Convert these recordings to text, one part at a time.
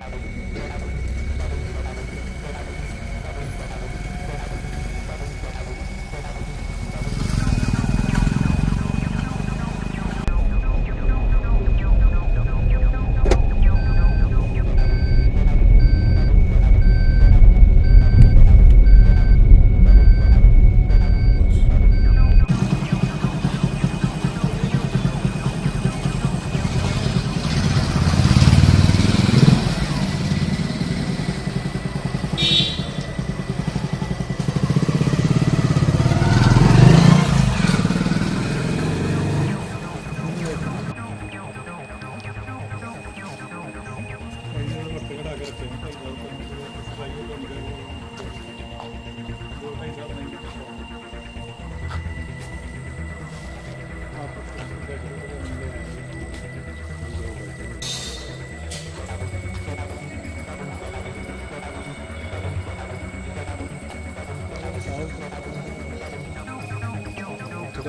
Have a good one.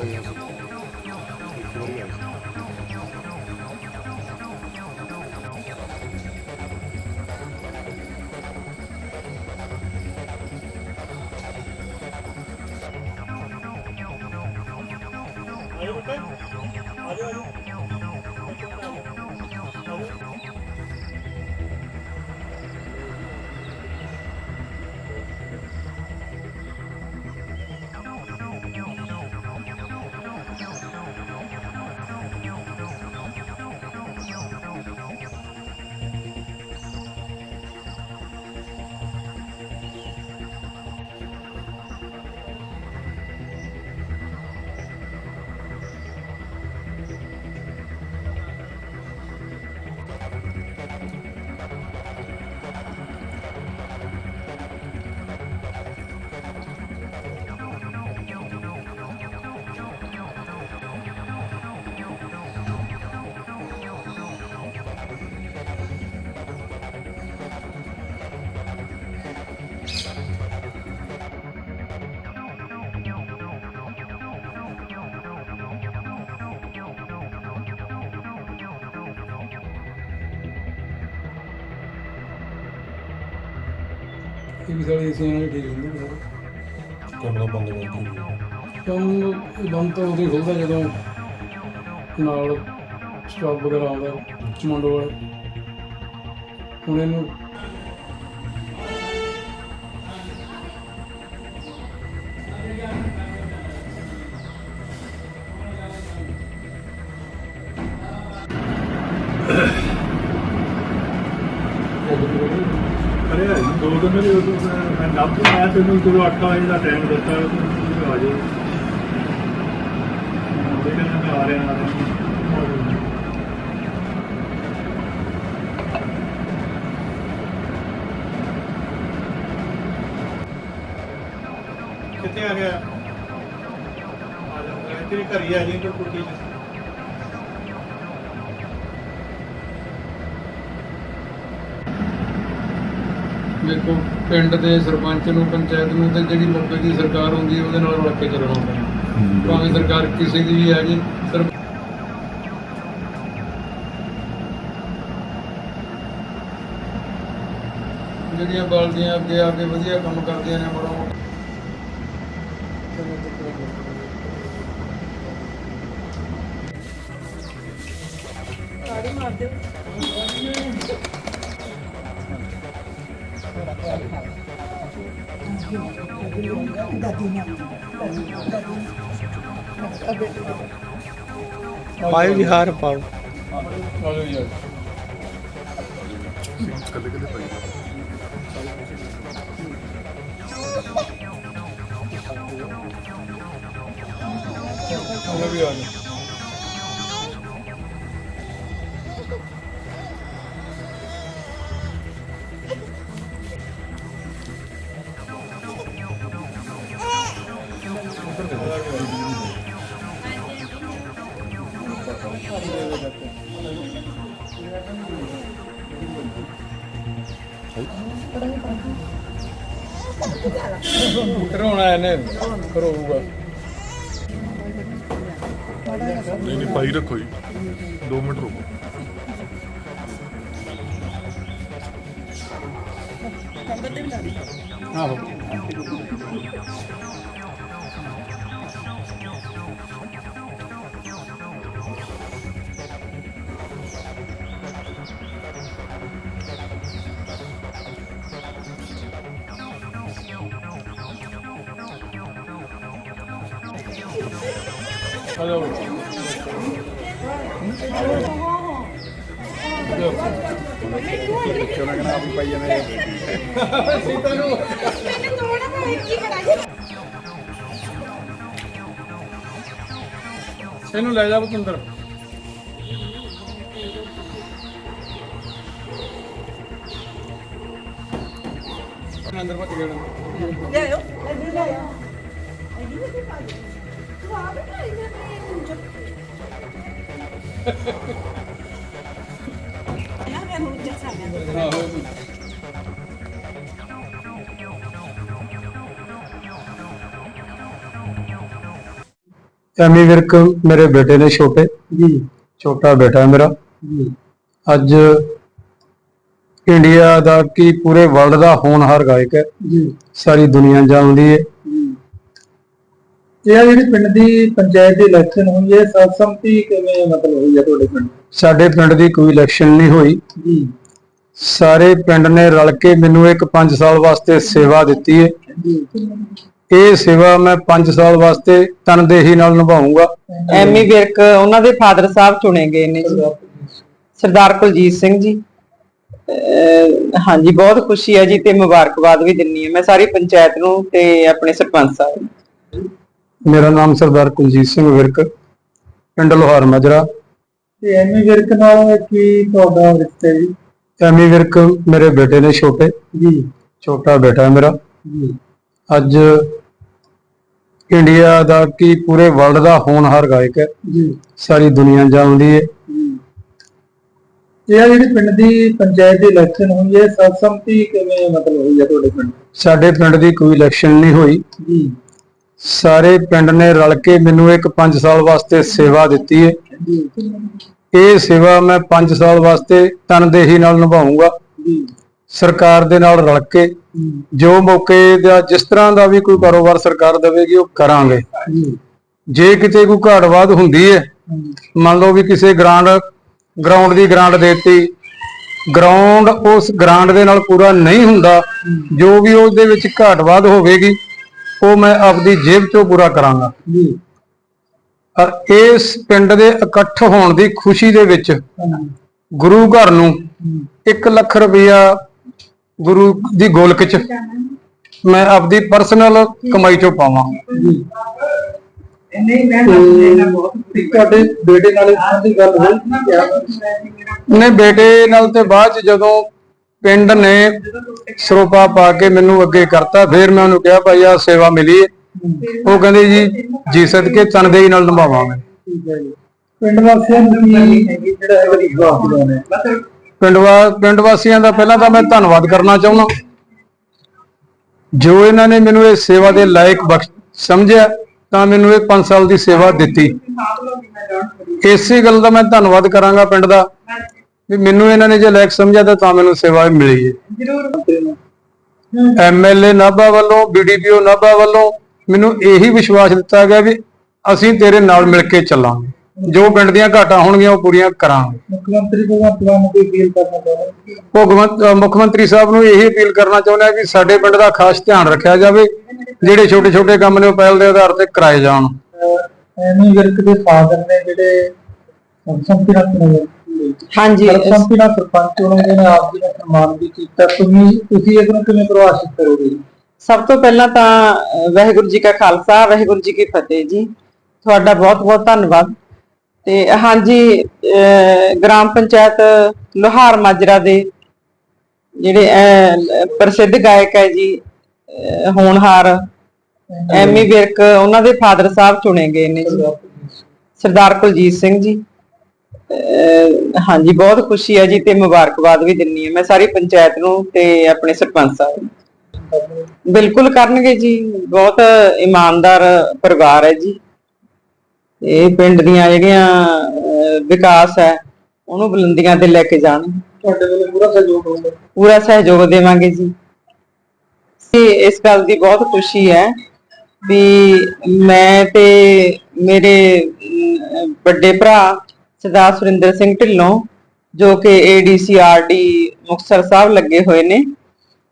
Oh, failures. ਇਹ ਵੀ ਸਾਲੇ ਏਸੀਆਂ ਨਾਲ ਹੀ ਠੀਕ ਹੁੰਦੇ ਨੇ ਸਾਰੇ। ਕਮਰਾ ਬੰਦ ਕਰਕੇ ਕੰਮ ਬੰਦ ਤਾਂ ਉਦੋਂ ਹੀ ਖੁੱਲਦਾ ਜਦੋਂ ਨਾਲ ਸਟਾਫ ਵਗੈਰਾ ਆਉਂਦਾ ਕਮਾਂਡੋ ਵਾਲਾ। ਹੁਣ ਇਹਨੂੰ ਅਰੇ ਦੋ ਦਿਨ ਮੇਰੇ ਉਦੋਂ ਮੈਂ ਨੱਪ ਮੈਂ ਤੈਨੂੰ ਜਦੋਂ 8 ਵਜੇ ਦਾ ਟਾਈਮ ਦਿੱਤਾ ਤੂੰ ਆ ਜਾਓ। ਉਹਦੇ ਕਹਿੰਦਾ ਮੈਂ ਆ ਰਿਹਾ। ਆ ਰਿਹਾ ਕਿੱਥੇ ਆ ਗਿਆ? ਆ ਜਾ ਤੇਰੇ ਘਰ ਹੀ ਆ ਜੀ, ਕੋਈ ਕੁੜੀ ਦੇਖੋ ਪਿੰਡ ਦੇ ਸਰਪੰਚ ਨੂੰ ਪੰਚਾਇਤ ਨੂੰ ਤੇ ਜਿਹੜੀ ਮੌਕੇ ਦੀ ਸਰਕਾਰ ਹੁੰਦੀ ਹੈ ਉਹਦੇ ਨਾਲ ਰਲ ਕੇ ਚੱਲਣਾ ਹੁੰਦਾ ਭਾਵੇਂ ਸਰਕਾਰ ਕਿਸੇ ਦੀ ਵੀ ਆ ਜੀ ਸਰ ਜਿਹੜੀਆਂ ਬਲਦੀਆਂ ਅੱਗੇ ਆ ਕੇ ਵਧੀਆ ਕੰਮ ਕਰਦੀਆਂ ਨੇ ਬੜਾ ਪਾਇਓ ਜੀ ਹਾਰ ਪਾਓ। ਆਲੋ ਯਾਰ ਕੱਲੇ ਕੱਲੇ ਪਾਈ ਉਹ ਵੀ ਆ ਗਿਆ ਕਰਾਉਣਾ ਇਹਨੇ ਕਰੋਗਾ ਨਹੀਂ ਨਹੀਂ ਪਾਈ ਰੱਖੋ ਜੀ। 2 ਮਿੰਟ ਰੁਕੋ। ਆਹੋ। ਚੋਣਾ ਕਨਾ ਆਪ ਪਾਈ ਜਾਂਦੇ ਸੀਤਾ ਨੂੰ ਮੈਨੂੰ ਦੋਣਾ ਭਾਈ ਕੀ ਕਰਾਂਗੇ ਇਹਨੂੰ ਲੈ ਜਾ ਬਤੰਦਰ। ਅੰਦਰ ਭੱਜ ਗਿਆ ਲੈ ਆਓ ਇੱਧਰ ਲੈ ਆਓ ਇੱਧਰ ਵੀ ਪਾ ਆਹੋ ਐਮੀ ਵਿਰਕ ਮੇਰੇ ਬੇਟੇ ਨੇ ਛੋਟੇ। ਜੀ। ਛੋਟਾ ਬੇਟਾ ਹੈ ਮੇਰਾ। ਜੀ। ਅੱਜ ਇੰਡੀਆ ਦਾ ਕੀ ਪੂਰੇ ਵਰਲਡ ਦਾ ਹੋਣਹਾਰ ਗਾਇਕ ਹੈ। ਜੀ। ਸਾਰੀ ਦੁਨੀਆ ਜਾਣਦੀ ਹੈ। ਇਹ ਆ ਜਿਹੜੀ ਪਿੰਡ ਦੀ ਪੰਚਾਇਤ ਦੀ ਇਲੈਕਸ਼ਨ ਹੋਈ ਹੈ ਸਰਬਸੰਮਤੀ ਕਿਵੇਂ ਮਤਲਬ ਹੋਈ ਹੈ ਤੁਹਾਡੇ ਪਿੰਡ? ਸਾਡੇ ਪਿੰਡ ਦੀ ਕੋਈ ਇਲੈਕਸ਼ਨ ਨਹੀਂ ਹੋਈ। ਜੀ। ਸਾਰੇ ਪਿੰਡ ਨੇ ਰਲ ਕੇ ਮੈਨੂੰ ਇੱਕ 5 ਸਾਲ ਵਾਸਤੇ ਸੇਵਾ ਦਿੱਤੀ ਹੈ। ਇਹ ਸੇਵਾ ਮੈਂ 5 ਸਾਲ ਵਾਸਤੇ ਤਨਦੇਹੀ ਨਾਲ ਨਿਭਾਉਂਗਾ ਐਮੀ ਵਿਰਕ ਉਹਨਾਂ ਦੇ ਫਾਦਰ ਸਾਹਿਬ ਚੁਣੇ ਗਏ ਨੇ ਜੀ। ਸਰਦਾਰ ਕੁਲਜੀਤ ਸਿੰਘ ਜੀ। ਹਾਂਜੀ ਬਹੁਤ ਖੁਸ਼ੀ ਹੈ ਜੀ ਤੇ ਮੁਬਾਰਕਬਾਦ ਵੀ ਦਿੰਨੀ ਹੈ ਮੈਂ ਸਾਰੀ ਪੰਚਾਇਤ ਨੂੰ ਤੇ ਆਪਣੇ ਸਰਪੰਚ ਸਾਹਿਬ ਨੂੰ। ਮੇਰਾ ਨਾਮ ਸਰਦਾਰ ਕੁਲਜੀਤ ਸਿੰਘ ਵਿਰਕ ਪਿੰਡ ਲੋਹਾਰ ਮਾਜਰਾ। ਤੇ ਐਮੀ ਵਿਰਕ ਨਾਲ ਕੀ ਤੁਹਾਡਾ ਰਿਸ਼ਤਾ ਹੈ ਜੀ? ਐਮੀ ਵਿਰਕ ਮੇਰੇ ਬੇਟੇ ਨੇ ਛੋਟੇ। ਜੀ। ਛੋਟਾ ਬੇਟਾ ਹੈ ਮੇਰਾ। ਜੀ। ਅੱਜ ਇੰਡੀਆ ਦਾ ਕੀ ਪੂਰੇ ਵਰਲਡ ਦਾ ਹੋਣਹਾਰ ਗਾਇਕ ਹੈ। ਜੀ। ਸਾਰੀ ਦੁਨੀਆ ਜਾਣਦੀ ਹੈ। ਇਹ ਆ ਜਿਹੜੀ ਪਿੰਡ ਦੀ ਪੰਚਾਇਤ ਦੀ ਇਲੈਕਸ਼ਨ ਹੋਈ ਹੈ ਸਰਬਸੰਮਤੀ ਕਿਵੇਂ ਮਤਲਬ ਹੋਈ ਹੈ ਤੁਹਾਡੇ ਪਿੰਡ? ਸਾਡੇ ਪਿੰਡ ਦੀ ਕੋਈ ਇਲੈਕਸ਼ਨ ਨਹੀਂ ਹੋਈ। ਜੀ। ਸਾਰੇ ਪਿੰਡ ਨੇ ਰਲ ਕੇ ਮੈਨੂੰ ਇੱਕ 5 ਸਾਲ ਵਾਸਤੇ ਸੇਵਾ ਦਿੱਤੀ ਹੈ ਇਹ ਸੇਵਾ ਮੈਂ 5 ਸਾਲ ਵਾਸਤੇ ਤਨਦੇਹੀ ਨਾਲ ਨਿਭਾਉਂਗਾ ਸਰਕਾਰ ਦੇ ਨਾਲ ਰਲ ਕੇ ਜੋ ਮੌਕੇ ਦਾ ਜਿਸ ਤਰ੍ਹਾਂ ਦਾ ਵੀ ਕੋਈ ਕਾਰੋਬਾਰ ਸਰਕਾਰ ਦੇਵੇਗੀ, ਉਹ ਕਰਾਂਗੇ। ਜੇ ਕਿਤੇ ਕੋਈ ਘਾਟਵਾਦ ਹੁੰਦੀ ਹੈ ਮੰਨ ਲਓ ਵੀ ਕਿਸੇ ਗ੍ਰਾਂਡ, ਗਰਾਊਂਡ ਦੀ ਗ੍ਰਾਂਟ ਦੇਤੀ, ਗਰਾਊਂਡ ਉਸ ਗ੍ਰਾਂਟ ਦੇ ਨਾਲ ਪੂਰਾ ਨਹੀਂ ਹੁੰਦਾ, ਜੋ ਵੀ ਉਹਦੇ ਵਿੱਚ ਘਾਟਵਾਦ ਹੋਵੇਗੀ ਉਹ ਮੈਂ ਆਪਦੀ ਜੇਬ ਚੋਂ ਪੂਰਾ ਕਰਾਂਗਾ। ਜੀ। ਔਰ ਇਸ ਪਿੰਡ ਦੇ ਇਕੱਠ ਹੋਣ ਦੀ ਖੁਸ਼ੀ ਦੇ ਵਿੱਚ ਗੁਰੂ ਘਰ ਨੂੰ 1 ਲੱਖ ਰੁਪਇਆ ਗੁਰੂ ਦੀ ਗੋਲਕ ਚ ਮੈਂ ਆਪਦੀ ਪਰਸਨਲ ਕਮਾਈ ਚੋਂ ਪਾਵਾਂ। ਤੇ ਤੁਹਾਡੇ ਬੇਟੇ ਨਾਲ ਇਸ ਦੀ ਗੱਲ ਹੋਈ? ਸੀ ਕਿਆ ਨੇ ਬੇਟੇ ਨਾਲ ਤੇ ਬਾਅਦ ਚ ਜਦੋਂ ਪਿੰਡ ਨੇ ਸਰੋਪਾ ਪਾ ਕੇ ਮੈਨੂੰ ਅੱਗੇ ਕਰਤਾ ਫਿਰ ਮੈਂ ਉਹਨੂੰ ਕਿਹਾ ਭਾਈ ਆ ਸੇਵਾ ਮਿਲੀ ਹੈ ਉਹ ਕਹਿੰਦੇ ਜੀ ਜੀ ਸਦਕੇ ਤਨਦੇਹੀ ਨਾਲ ਨਿਭਾਵਾਂਗੇ ਪਿੰਡ ਵਾਸੀਆਂ ਨੂੰ ਕੀ ਜਿਹੜਾ ਹੈ ਵਿਸ਼ਵਾਸ ਦਿਵਾਉਣਾ ਹੈ। ਪਿੰਡ ਵਾ ਪਿੰਡ ਵਾਸੀਆਂ ਦਾ ਪਹਿਲਾਂ ਤਾਂ ਮੈਂ ਧੰਨਵਾਦ ਕਰਨਾ ਚਾਹੁੰਦਾ। ਜੋ ਇਹਨਾਂ ਨੇ ਮੈਨੂੰ ਇਹ ਸੇਵਾ ਦੇ ਲਾਇਕ ਬਖਸ਼ ਸਮਝਿਆ ਤਾਂ ਮੈਨੂੰ ਇਹ 5 ਸਾਲ ਦੀ ਸੇਵਾ ਦਿੱਤੀ। ਇਸੇ ਗੱਲ ਦਾ ਮੈਂ ਧੰਨਵਾਦ ਕਰਾਂਗਾ ਪਿੰਡ ਦਾ। ਵੀ ਮੈਨੂੰ ਇਹਨਾਂ ਨੇ ਜੇ ਲਾਇਕ ਸਮਝਿਆ ਤਾਂ ਤਾਂ ਮੈਨੂੰ ਸੇਵਾ ਮਿਲੀ ਹੈ। ਐਮਐਲਏ ਨਾਭਾ ਵੱਲੋਂ ਬੀਡੀਪੀਓ ਨਾਭਾ ਵੱਲੋਂ ਮੈਨੂੰ ਇਹੀ ਵਿਸ਼ਵਾਸ ਦਿੱਤਾ ਗਿਆ ਵੀ ਅਸੀਂ ਤੇਰੇ ਨਾਲ ਮਿਲ ਕੇ ਚੱਲਾਂਗੇ। ਜੋ ਪਿੰਡ ਦੀਆਂ ਘਾਟਾਂ ਹੋਣਗੀਆਂ ਉਹ ਪੂਰੀਆਂ ਕਰਾਂਗੇ। ਮੁੱਖ ਮੰਤਰੀ ਨੂੰ ਕੋਈ ਅਪੀਲ ਕਰਨਾ ਚਾਹੁੰਦੇ ਮੁੱਖ ਮੰਤਰੀ ਸਾਹਿਬ ਨੂੰ ਇਹ ਅਪੀਲ ਕਰਨਾ ਚਾਹੁੰਦੇ ਆ ਕਿ ਸਾਡੇ ਪਿੰਡ ਦਾ ਖਾਸ ਧਿਆਨ ਰੱਖਿਆ ਜਾਵੇ ਜਿਹੜੇ ਛੋਟੇ ਛੋਟੇ ਕੰਮ ਨੇ ਉਹ ਪਹਿਲ ਦੇ ਆਧਾਰ ਤੇ ਕਰਾਏ ਜਾਣ। ਐਮੀ ਵਿਰਕ ਦੇ ਫਾਦਰ ਨੇ ਜਿਹੜੇ ਸੰਪਤੀ ਨਾਲ ਹਾਂਜੀ ਸੰਪਤੀ ਨਾਲ ਸਰਪੰਚ ਗਏ ਨੇ ਆਪ ਜੀ ਨੇ ਸਨਮਾਨ ਵੀ ਕੀਤਾ। ਤੁਸੀਂ ਤੁਸੀਂ ਇਸ ਨੂੰ ਕਿਵੇਂ ਪ੍ਰਭਾਸ਼ਿਤ ਕਰੋਗੇ? ਸਭ ਤੋਂ ਪਹਿਲਾਂ ਤਾਂ ਵਾਹਿਗੁਰੂ ਜੀ ਕਾ ਖਾਲਸਾ ਵਾਹਿਗੁਰੂ ਜੀ ਕੀ ਫਤਿਹ ਜੀ। ਤੁਹਾਡਾ ਬਹੁਤ ਬਹੁਤ ਧੰਨਵਾਦ। ਤੇ ਹਾਂਜੀ ਗ੍ਰਾਮ ਪੰਚਾਇਤ ਲੋਹਾਰ ਮਾਜਰਾ ਦੇ ਜਿਹੜੇ ਪ੍ਰਸਿੱਧ ਗਾਇਕ ਹੈ ਜੀ ਹੋਣਹਾਰ ਐਮੀ ਵਿਰਕ ਉਹਨਾਂ ਦੇ ਫਾਦਰ ਸਾਹਿਬ ਚੁਣੇ ਗਏ ਨੇ ਜੀ। ਸਰਦਾਰ ਕੁਲਜੀਤ ਸਿੰਘ ਜੀ। ਹਾਂਜੀ ਬਹੁਤ ਖੁਸ਼ੀ ਹੈ ਜੀ ਤੇ ਮੁਬਾਰਕਬਾਦ ਵੀ ਦਿੰਨੀ ਹੈ ਮੈਂ ਸਾਰੀ ਪੰਚਾਇਤ ਨੂੰ ਤੇ ਆਪਣੇ ਸਰਪੰਚ ਸਾਹਿਬ ਨੂੰ। ਬਿਲਕੁਲ ਕਰਨਗੇ ਜੀ ਬਹੁਤ ਇਮਾਨਦਾਰ ਪਰਿਵਾਰ ਹੈ ਜੀ। ਇਹ ਪਿੰਡ ਦੀਆਂ ਜਿਹੜੀਆਂ ਵਿਕਾਸ ਹੈ ਉਹਨੂੰ ਬੁਲੰਦੀਆਂ ਤੇ ਲੈ ਕੇ ਜਾਣ। ਤੁਹਾਡੇ ਵੱਲੋਂ ਪੂਰਾ ਸਹਿਯੋਗ ਹੋਊਗਾ। ਪੂਰਾ ਸਹਿਯੋਗ ਦੇਵਾਂਗੇ ਜੀ। ਤੇ ਇਸ ਗੱਲ ਦੀ ਬਹੁਤ ਖੁਸ਼ੀ ਹੈ ਵੀ ਮੈਂ ਤੇ ਮੇਰੇ ਵੱਡੇ ਭਰਾ ਸਰਦਾਰ ਸੁਰਿੰਦਰ ਸਿੰਘ ਢਿੱਲੋਂ ਜੋ ਕਿ ਏਡੀਸੀਆਰਡੀ ਮੁਕਤਸਰ ਸਾਹਿਬ ਲੱਗੇ ਹੋਏ ਨੇ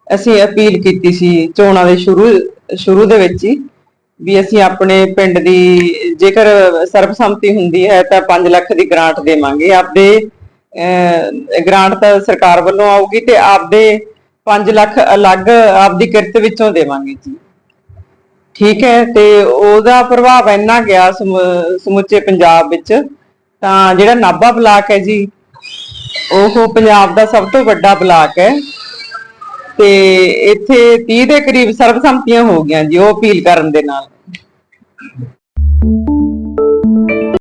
ਅਸੀਂ ਅਪੀਲ ਕੀਤੀ ਸੀ ਚੋਣਾਂ ਦੇ ਸ਼ੁਰੂ ਸ਼ੁਰੂ ਦੇ ਵਿੱਚ ਹੀ ਵੀ ਅਸੀਂ ਆਪਣੇ ਪਿੰਡ ਦੀ ਜੇਕਰ ਸਰਬਸੰਮਤੀ ਹੁੰਦੀ ਹੈ ਤਾਂ 5 ਲੱਖ ਦੀ ਗ੍ਰਾਂਟ ਦੇਵਾਂਗੇ। ਆਪਦੇ ਅਹ, ਗ੍ਰਾਂਟ ਤਾਂ ਸਰਕਾਰ ਵੱਲੋਂ ਆਊਗੀ ਤੇ ਆਪਦੇ 5 ਲੱਖ ਅਲੱਗ ਆਪਦੀ ਕਿਰਤ ਵਿੱਚੋਂ ਦੇਵਾਂਗੇ ਜੀ। ਠੀਕ ਹੈ ਤੇ ਉਹਦਾ ਪ੍ਰਭਾਵ ਇੰਨਾ ਗਿਆ ਸਮੁੱਚੇ ਪੰਜਾਬ ਵਿੱਚ ਤਾਂ ਜਿਹੜਾ ਨਾਭਾ ਬਲਾਕ ਹੈ ਜੀ, ਉਹ ਪੰਜਾਬ ਦਾ ਸਭ ਤੋਂ ਵੱਡਾ ਬਲਾਕ ਹੈ। ਤੇ ਇੱਥੇ 30 ਦੇ ਕਰੀਬ ਸਰਬਸੰਮਤੀਆਂ ਹੋ ਗਈਆਂ ਜੀ, ਉਹ ਅਪੀਲ ਕਰਨ ਦੇ ਨਾਲ।